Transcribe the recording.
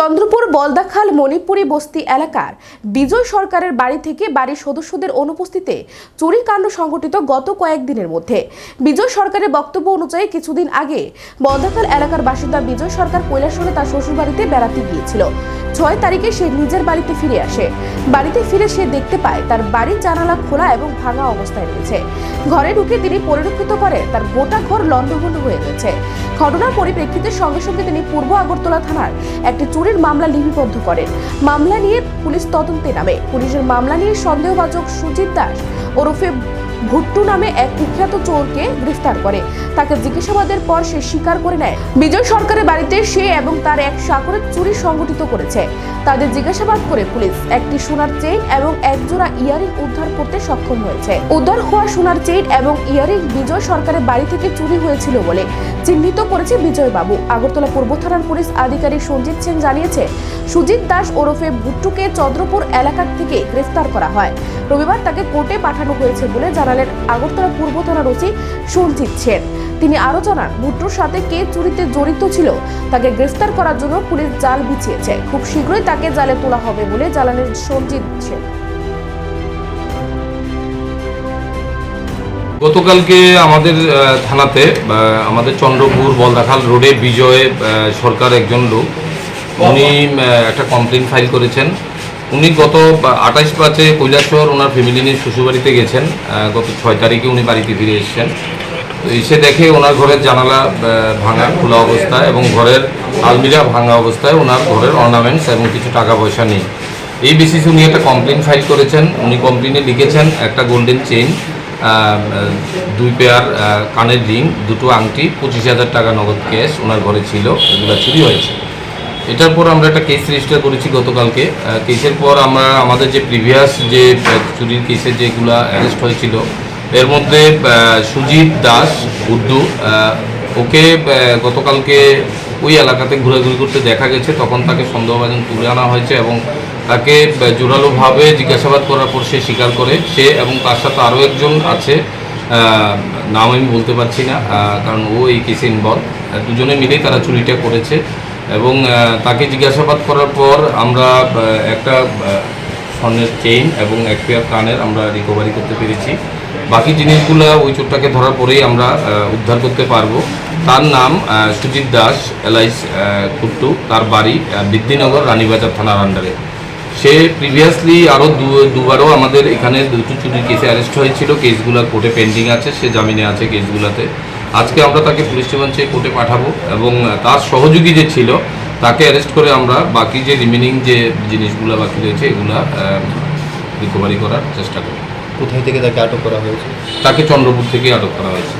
চন্দ্রপুর, বলদাখাল, মণিপুরী বস্তি এলাকার বিজয় সরকারের বাড়ি থেকে বাড়ির সদস্যদের অনুপস্থিতিতে চুরি কাণ্ড সংঘটিত গত কয়েকদিনের মধ্যে। বিজয় সরকারের বক্তব্য অনুযায়ী কিছুদিন আগে বলদাখাল এলাকার বাসিন্দা বিজয় সরকার কৈলাসরে তার শ্বশুরবাড়িতে বেড়াতে গিয়েছিল। ছয় তারিখে সে নিজের বাড়িতে ফিরে আসে। বাড়িতে ফিরে সে দেখতে পায় তার বাড়ির জানালা খোলা এবং ভাঙা অবস্থায় রয়েছে। ঘরে ঢুকে তিনি পরিলক্ষিত করে তার গোটা ঘর লণ্ডভণ্ড হয়ে গেছে। ঘটনার পরিপ্রেক্ষিতে সঙ্গে সঙ্গে তিনি পূর্ব আগরতলা থানার একটি চুরির মামলা লিপিবদ্ধ করেন। মামলা নিয়ে পুলিশ তদন্তে নামে। পুলিশের মামলা নিয়ে সন্দেহভাজন সুজিত দাস ওরফে ভুট্টু নামে এক কুখ্যাত চোরকে গ্রেফতার করে। তাকে জিজ্ঞাসাবাদের পর সে স্বীকার করে নেয়। বিজয় সরকারের বাড়িতে সে এবং তার এক সাগরের চুরি সংগঠিত করেছে। তাদের জিজ্ঞাসাবাদ করে পুলিশ একটি সোনার চেইন এবং একজোড়া ইয়ারিং উদ্ধার করতে সক্ষম হয়েছে। উদ্ধার হওয়া সোনার চেইন এবং ইয়ারিং বিজয় সরকারের বাড়ি থেকে চুরি হয়েছিল বলে চিহ্নিত করেছে বিজয় বাবু আগরতলা পূর্ব থানার পুলিশ আধিকারিক সঞ্জিত সেন জানিয়েছে, সুজিত দাস ওরফে ভুট্টুকে চন্দ্রপুর এলাকা থেকে গ্রেফতার করা হয়। রবিবার তাকে কোর্টে পাঠানো হয়েছে বলে জানালেন আগরতলা পূর্ব থানার ওসি সঞ্জিত সেন। তিনি আরও জানান, ভুট্টুর সাথে কে চুরিতে জড়িত ছিল তাকে গ্রেফতার করার জন্য পুলিশ জাল বিছিয়েছে। খুব শীঘ্রই তাকে জালে তোলা হবে বলে জানালেন সঞ্জিত সেন। গতকালকে আমাদের থানাতে আমাদের চন্দ্রপুর বলদাখাল রোডে বিজয় সরকার একজন লোক, উনি একটা কমপ্লেন ফাইল করেছেন। উনি গত আঠাইশ পাঁচে কৈলাসহর ওনার ফ্যামিলি নিয়ে শ্বশুরবাড়িতে গেছেন গত ছয় তারিখে উনি বাড়িতে ফিরে এসেছেন। এসে দেখে ওনার ঘরের জানালা ভাঙা খোলা অবস্থায় এবং ঘরের আলমিরা ভাঙা অবস্থায় ওনার ঘরের অর্নামেন্টস এবং কিছু টাকা পয়সা নেই। এই বেসিসে উনি একটা কমপ্লেন ফাইল করেছেন। উনি কমপ্লেনে লিখেছেন, একটা গোল্ডেন চেইন দুই পেয়ার কানের রিং দুটো আংটি, পঁচিশ হাজার টাকা নগদ ক্যাশ ওনার ঘরে ছিল, এগুলো চুরি হয়েছে। এটার পর আমরা একটা কেস রেজিস্টার করেছি গতকালকে। কেসের পর আমরা আমাদের যে প্রিভিয়াস যে চুরির কেসে যেগুলো অ্যারেস্ট হয়েছিল এর মধ্যে সুজিত দাস আহ, ওকে গতকালকে ওই এলাকাতে ঘোরাঘুরি করতে দেখা গেছে। তখন তাকে সন্দেহভাজন তুলে আনা হয়েছে এবং তাকে জোরালোভাবে জিজ্ঞাসাবাদ করার পর সে স্বীকার করে। সে এবং তার সাথে আরও একজন আছে নাম আমি বলতে পারছি না কারণ ও এই কেসে ইনভলভ দুজনে মিলেই তারা চুরিটা করেছে। এবং তাকে জিজ্ঞাসাবাদ করার পর আমরা একটা স্বর্ণের চেইন এবং এক পেয়ার কানের আমরা রিকভারি করতে পেরেছি। বাকি জিনিসগুলো ওই চোরটাকে ধরার পরেই আমরা উদ্ধার করতে পারব। তার নাম সুজিত দাস এলাইস কুট্টু। তার বাড়ি বিদ্যিনগর, রানীবাজার থানার আন্ডারে সে প্রিভিয়াসলি আরও দুবারও আমাদের এখানে দুটো চুরির কেসে অ্যারেস্ট হয়েছিল। কেসগুলো কোর্টে পেন্ডিং আছে। সে জামিনে আছে কেসগুলোতে আজকে আমরা তাকে পুলিশ রিমান্ডে কোর্টে পাঠাবো এবং তার সহযোগী যে ছিল তাকে অ্যারেস্ট করে আমরা বাকি যে রিমেনিং যে জিনিসগুলো বাকি রয়েছে এগুলো রিকভারি করার চেষ্টা করি কোথায় থেকে তাকে আটক করা হয়েছে? তাকে চন্দ্রপুর থেকে আটক করা হয়েছে।